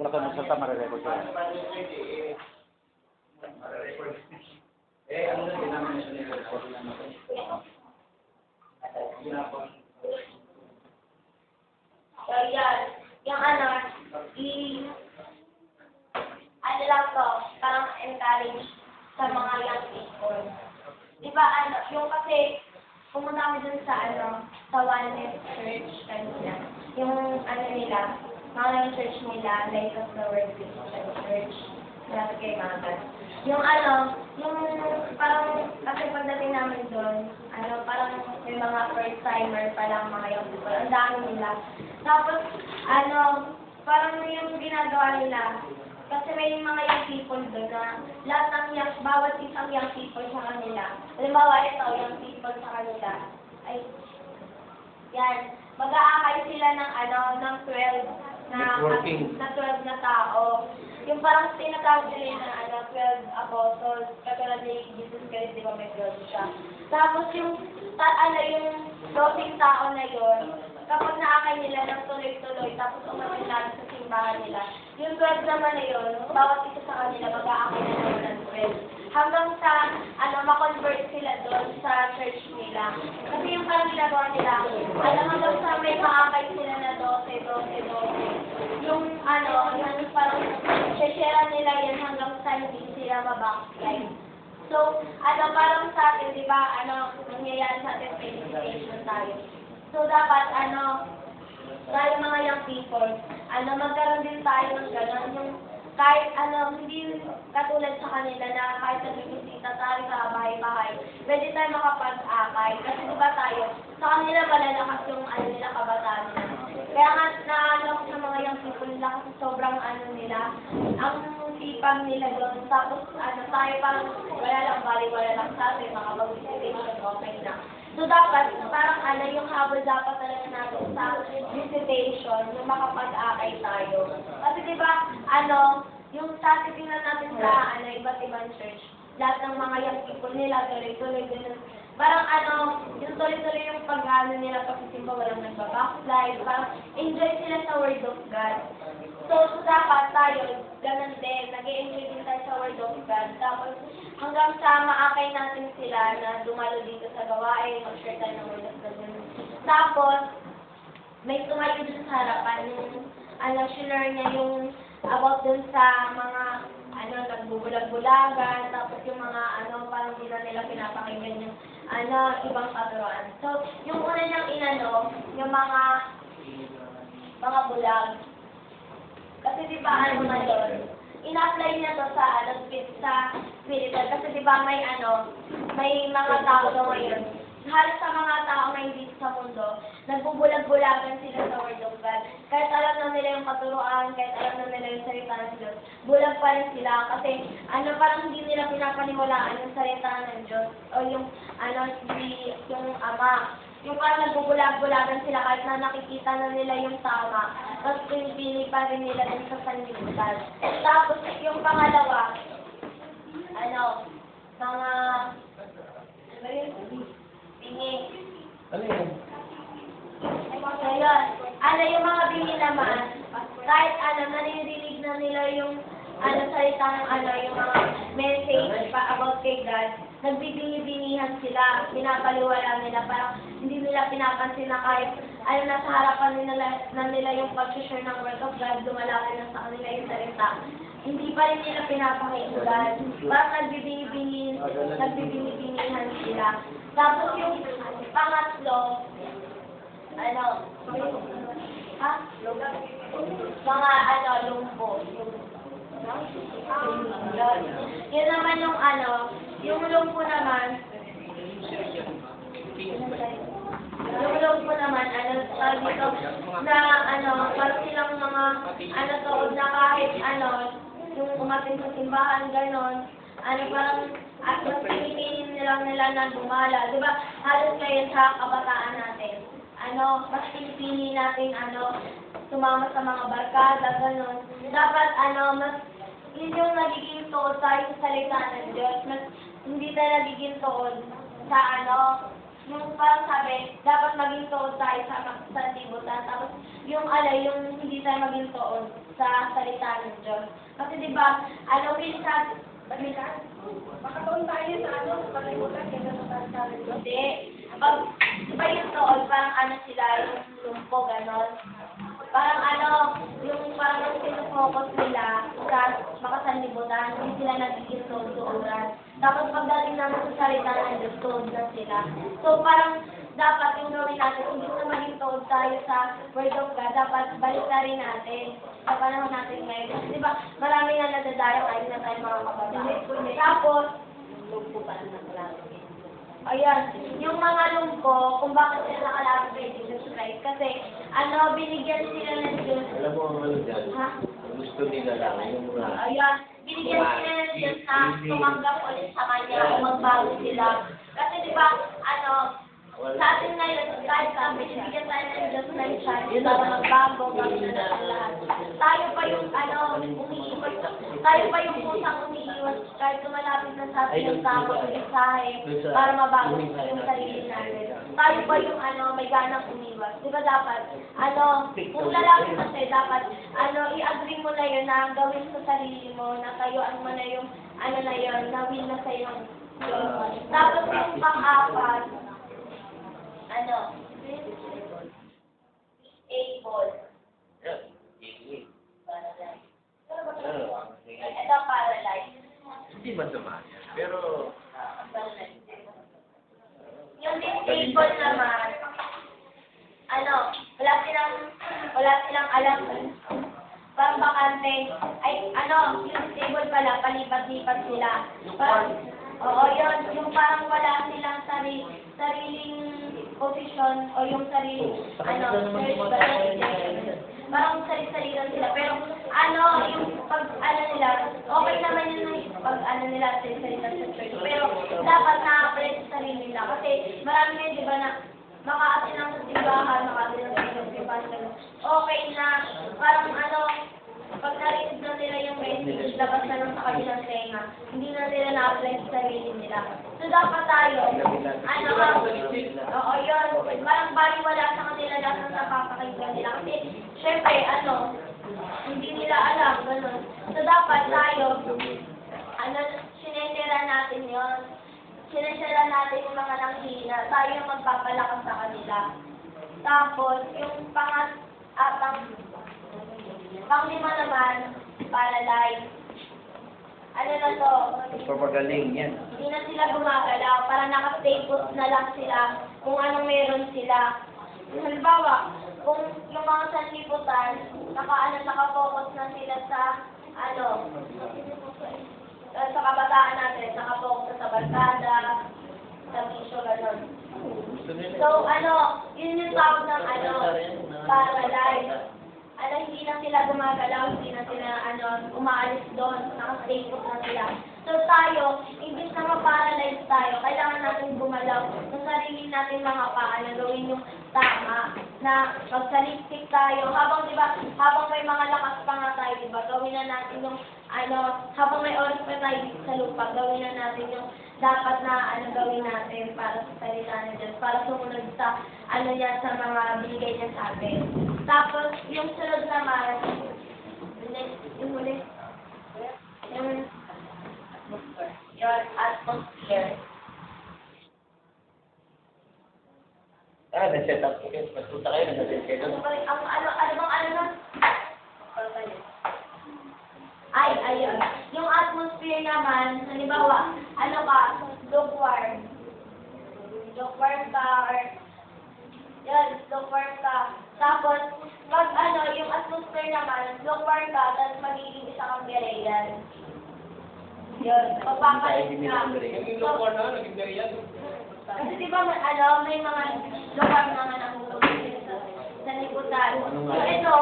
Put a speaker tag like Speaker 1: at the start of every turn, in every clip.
Speaker 1: Huwag na kayo magsalita, marirecord ko.
Speaker 2: Eh, ano na denomination nila?
Speaker 3: So, yan. Yung ano, i... Ano lang to, parang encourage sa mga young people. Di ba, ano, yung kasi, pumunta kami dun sa, ano, sa Oneness Church kanina. Yung, ano nila, mga church nila, Light of the World Christian Church. Malapit kay Magat. Yung ano, yung parang, kasi pagdating namin doon, ano, parang may mga first timer pa lang mga young people. Ang dami nila. Tapos, ano, parang yung ginagawa nila, kasi may mga young people doon na lahat ng young, bawat isang young people sa kanila. Halimbawa, ito, young people sa kanila. Ay, yan. Mag-aakay sila ng ano, ng 12 na,
Speaker 2: Networking.
Speaker 3: na 12 na tao. Yung parang tinatawag nila na ano, 12 apostles, katulad ni Jesus Christ, di ba may 12 siya. Tapos yung, ta, ano, yung 12 tao na yon kapag naakay nila ng tuloy-tuloy, tapos umamin lagi sa simbahan nila, yung 12 naman na yun, bawat isa sa kanila, mag-aakay na naman ng 12. Hanggang sa, ano, makonvert sila doon sa church nila. Kasi yung parang ginagawa nila, alam hanggang sa may maakay sila na 12, 12, 12. Yung, ano, yung parang, share nila yan hanggang sa hindi sila mabackslide. So, ano, parang sa atin, di ba, ano, nangyayari sa atin, meditation tayo. So, dapat, ano, tayo mga young people, ano, magkaroon din tayo ng gano'n, yung kahit ano, hindi katulad sa kanila na kahit nagbibisita tayo sa bahay-bahay, pwede tayo makapag-akay. Kasi di ba tayo, sa kanila malalakas yung ano nila, kabataan nila. Kaya nga, naano ko sa mga young people nila kasi sobrang ano nila, ang sipag nila doon. Tapos, ano, tayo parang wala lang, bali, wala lang sa atin, makapag-visitation, okay na. So, dapat, parang ano, yung habol dapat talaga natin sa visitation, yung makapag-akay tayo. Kasi di ba, ano, yung sa titingnan natin sa, ano, iba't ibang church, lahat ng mga young people nila, tuloy-tuloy, ganun. Parang ano, yung tuloy-tuloy yung pag-ano nila, pagsisimba, walang nagbabackslide, parang enjoy sila sa Word of God. So, so dapat tayo, ganun din, nag enjoy din tayo sa Word of God. Tapos, hanggang sa maakay natin sila na dumalo dito sa gawain, mag-share tayo ng Word of God. Tapos, may tumayo dun sa harapan, yung, ano, shinare niya yung about dun sa mga, ano, nagbubulag-bulagan, tapos yung mga, ano, parang di na nila pinapakinggan yung, ano, ibang katuruan. So, yung una niyang inano, yung mga, mga bulag, kasi di ba ano ngayon, ina-apply niya to sa ano sa spiritual kasi di ba may ano, may mga tao ngayon. Halos sa mga tao na hindi sa mundo, nagbubulag-bulagan sila sa Word of God. Kahit na nila yung katuruan, kahit alam na nila yung salita ng Diyos, bulag pa rin sila kasi ano parang hindi nila pinapaniwalaan yung salita ng Diyos o yung ano si yung ama yung parang nagbubulag-bulagan sila kahit na nakikita na nila yung tama, tapos pinipili pa rin nila dun sa sanlibutan. Tapos yung pangalawa, ano, mga, ano yun? Bingi.
Speaker 2: Ano yun?
Speaker 3: Ano yung mga bingi naman, kahit ano, naririnig na nila yung ano, salita ng ano, yung mga message pa about kay God, nagbibingi-bingihan sila, pinapaliwala nila, parang hindi nila pinapansin na kahit ano, nasa harapan nila, na nila yung pag-share ng Word of God, dumalaki na sa kanila yung salita. Hindi pa rin nila pinapakinggan. Parang nagbibingi-bingi, nagbibingi-bingihan sila. Tapos yung pangatlo, ano, ha? Mga ano, lumpo. Yun. Naman yung ano, yung lumpo naman, yung lumpo naman, ano, tawag dito, na ano, parang silang mga, ano to, na kahit ano, yung umating sa simbahan, ganon, ano parang, at mas pinipinin nila nila na dumala. Di ba, halos ngayon sa kabataan natin, ano, mas pinipili natin, ano, sumama sa mga barkada, ganon. Dapat, ano, mas, yun yung nagiging tuod tayo sa salita ng Diyos. Mas, hindi tayo nagiging tuod sa, ano, yung parang sabi, dapat maging toon tayo sa, sa libutan. Tapos, yung ala, yung hindi tayo maging toon sa salita ng Diyos. Kasi di ba, ano, minsan, Balikan? Makatoon tayo sa ano, sa kalimutan, kaya sa salita ng Diyos. Hindi. Pag, di ba yung parang ano sila, yung lumpo, ganon. Parang ano, yung parang ang sinufocus nila sa makasanlibutan, hindi sila nagiging tuturan. Tapos pagdating naman sa salita ng Diyos, na sila. So parang dapat yung gawin natin, hindi na maging tuod tayo sa Word of God, dapat balik na rin natin sa panahon natin ngayon. Kasi di ba, marami na nadadayang ayun na tayo mga kabataan. Tapos, lumpo pa nakalapit. Ayan, yung mga lungko, kung bakit sila nakalapit kay Jesus Christ. Kasi, ano, binigyan sila ng Diyos.
Speaker 1: Alam mo ang ano dyan,
Speaker 3: Ha?
Speaker 1: gusto nila lang yung mga
Speaker 3: Ayan, binigyan sila ng Diyos na tumanggap ulit sa Kanya magbago sila. Kasi di ba, ano, sa atin ngayon, kahit sa binibigyan tayo ng Diyos ng chance para magbago, ng lahat. Tayo pa yung, ano, umiiwas, tayo pa yung pusang umiiwas kahit tumalapit na sa atin yung tamang mensahe para mabago yung sarili natin. Tayo pa yung, ano, may ganang umiwas. Di ba dapat, ano, kung lalapit na sa'yo, dapat, ano, i-agree mo na yun na gawin sa sarili mo, na tayuan mo na yung, ano na yun, na win na sa'yo ng Diyos. Tapos yung pang-apat, ano, able, paralyzed. Ito paralyzed.
Speaker 1: Hindi masama yan. Pero.
Speaker 3: Yung disabled naman, ano, wala silang, wala silang alam. Parang bakante, ay, ano, yung disabled pala, palipat-lipat sila. Parang, oo, yun, yung parang wala silang sarili, sariling posisyon o yung sarili,
Speaker 1: sa kanila
Speaker 3: ano, balance.
Speaker 1: yan.
Speaker 3: Parang sarili-sarili lang sila. Pero, ano, yung pag, ano nila, okay naman yun yung pag, ano nila, sarili-sarili lang sa church. Pero, dapat na-apply sa sarili nila. Kasi, marami ngayon, di ba, na makaatin lang sa simbahan, makaatin lang sa simbahan. Okay na, parang ano, pag narinig na nila yung labas na lang sa kabilang tenga, hindi na nila na-apply sa sarili nila. So, dapat tayo, ano, oo, yun, parang baliwala sa kanila lahat ng napapakinggan nila. Kasi, syempre, ano, hindi nila alam, gano'n. So, dapat tayo, ano, sinetera natin yon Sinetera natin yung mga nanghina, tayo magpapalakas sa kanila. Tapos, yung pangat, ah, pang, panglima naman, paralyzed. Ano na to?
Speaker 1: papagaling yan.
Speaker 3: Hindi na sila gumagalaw, para naka-stay put na lang sila kung anong meron sila. Halimbawa, kung yung mga sanlibutan, naka, ano, naka-focus na sila sa, ano, sa kabataan natin, naka-focus na sa barkada, sa bisyo.
Speaker 1: Gusto nila.
Speaker 3: So, ano, yun yung tawag ng, ano. Ano, hindi na sila gumagalaw, hindi na sila, ano, umaalis doon, naka-stay put na sila. So, tayo, imbis na ma-paralyze tayo, kailangan natin gumalaw sa sarili natin mga paa na gawin yung tama, na magsaliksik tayo, habang, di ba, habang may mga lakas pa nga tayo, di ba, gawin na natin yung, ano, habang may oras pa tayo sa lupa, gawin na natin yung dapat na, ano, gawin natin para sa salita ng Diyos, para sumunod sa, ano yan, sa mga binigay niya sa atin. Tapos, yung sunod naman, yung huli, yung, atmosphere.
Speaker 1: Ah, na-set up kayo. Pagpunta kayo, nasa-set kayo.
Speaker 3: Ano ang ano, ano bang ano na? Ay, ayun. Yung atmosphere naman, halimbawa, ano ka, lukewarm. Lukewarm ka, or, yan, lukewarm ka. Tapos, pag ano, yung atmosphere naman, lukewarm ka, tapos magiging isa kang bereyan. Yun, magpapalit ka.
Speaker 2: Naging lukuan na, naging ganyan.
Speaker 3: Kasi di ba, ano, may mga lugar na nga nahulog
Speaker 1: Ano nga?
Speaker 3: So ito,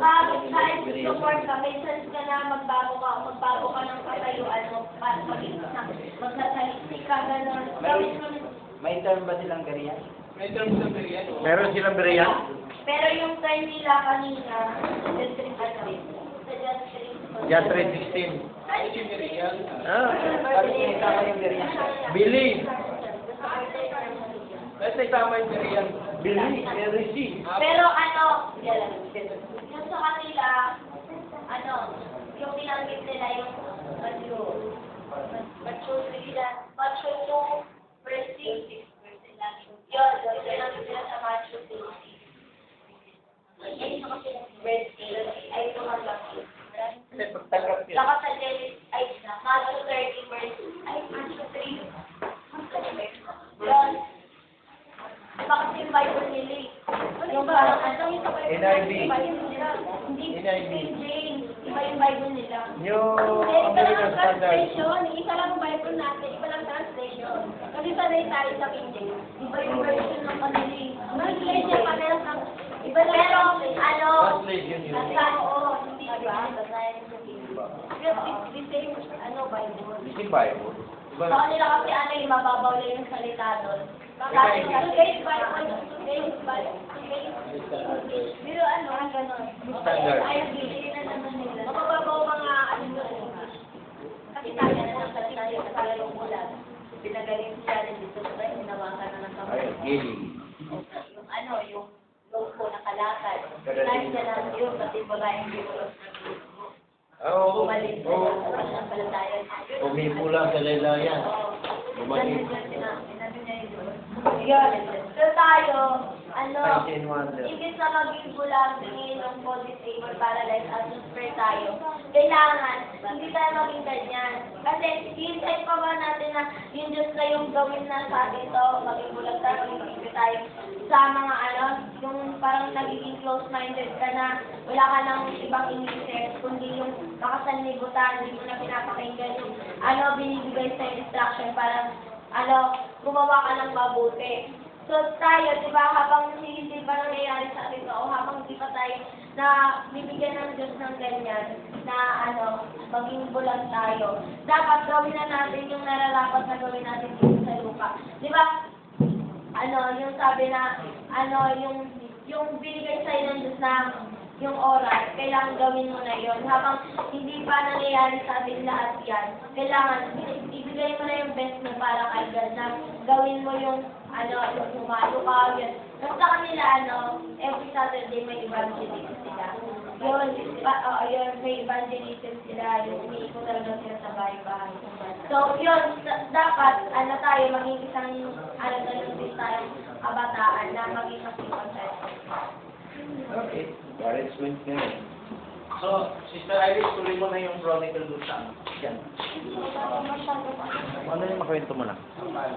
Speaker 3: pag kahit lugar ka, may chance ka na magbago ka, magbago ka ng katayuan mo para maging na magsasalisik ka, gano'n. Gawin mo na-
Speaker 4: May term ba silang ganyan?
Speaker 2: May term sa ganyan.
Speaker 1: Meron silang beriyan?
Speaker 3: Pero yung time nila kanina, sa district.
Speaker 1: Jan 316.
Speaker 2: Ay, si Miriam.
Speaker 1: Ah,
Speaker 4: Bakit may tama yung ganyan?
Speaker 1: Yung Korean. Bili, receive.
Speaker 3: Pero ano, yung sa kanila, ano, yung binanggit nila yung macho, macho nila, macho to mercy. Yun, yung binanggit nila sa macho mercy. Mercy, ay tumanggap yun.
Speaker 1: Kasi pagtanggap yun.
Speaker 3: Saka sa Genesis, ay, macho 30 mercy, ay, macho 3. Yun. Iba kasi yung Bible nila eh. Yung parang ano, yung sa Bible
Speaker 1: NIV.
Speaker 3: nila. Hindi,
Speaker 1: NIV.
Speaker 3: King James. Iba yung Bible nila.
Speaker 1: Yung
Speaker 3: iba lang
Speaker 1: American Standard.
Speaker 3: translation. Isa lang ang Bible natin. Iba lang translation. Kasi sanay tayo sa King James. Iba yung version ng kanila eh. Translation pa meron ng... Iba lang Pero, ano...
Speaker 1: Translation yun.
Speaker 3: Nasa, oo, hindi ba? Basahin sa King James. Pero, the same, ano, Bible.
Speaker 1: Hindi Bible. Diba?
Speaker 3: Sa kanila kasi ano yung mababaw lang yung salita doon. Kasi today's Bible, today's Bible, today's Pero ano, ang gano'n.
Speaker 1: Standard
Speaker 3: na naman nila. Mababaw mga ano doon. Kasi tayo na lang kasi tayo sa tagalong ulan. Pinagaling siya rin dito sa tayo, hinawakan na ng kamay.
Speaker 1: Ay, gili.
Speaker 3: Yung ano, yung loko na kalakad.
Speaker 1: Kadaling.
Speaker 3: Dahil siya lang yun, pati babaeng dito.
Speaker 1: Oo.
Speaker 3: Bumalik na
Speaker 1: Oo.
Speaker 3: lang sa pananampalataya.
Speaker 1: Umipula sa laylayan. Bumalik.
Speaker 3: Yun. So tayo, ano, imbis na maging bulang tingin ng body saver paralyzed at super tayo, kailangan, hindi tayo maging ganyan. Kasi, hintay pa ba natin na yung Diyos na yung gawin na sa atin to, maging bulag tayo, maging tayo, sa mga ano, yung parang nagiging close-minded ka na, wala ka nang ibang inisip, kundi yung makasanlibutan, hindi mo na pinapakinggan yung, ano, binibigay sa instruction para, ano, gumawa ka ng mabuti. So tayo, di ba, habang hindi pa nangyayari sa atin o habang hindi pa tayo na bibigyan ng Diyos ng ganyan, na ano, maging bulag tayo, dapat gawin na natin yung nararapat na gawin natin dito sa lupa. Di ba, ano, yung sabi na, ano, yung, yung binigay sa'yo ng Diyos na yung oras, kailangan gawin mo na yon Habang hindi pa nangyayari sa atin lahat yan, kailangan ibigay mo na yung best mo para kay God na gawin mo yung, ano, yung ka, yun. Basta kanila, ano, every Saturday may evangelism sila. Yun, ba, oo, yun, may evangelism sila, yung umiikot talaga sila sa bahay-bahay. So, yun, da- dapat, ano tayo, maging isang, ano, ganun din tayong kabataan na maging masipag tayo.
Speaker 1: Okay. Encouragement nga yun.
Speaker 2: So, Sister Iris, tuloy mo na yung chronicle doon sa ano.
Speaker 1: Yan.
Speaker 3: Pa.
Speaker 1: Ano yung makwento mo na?
Speaker 2: Paano?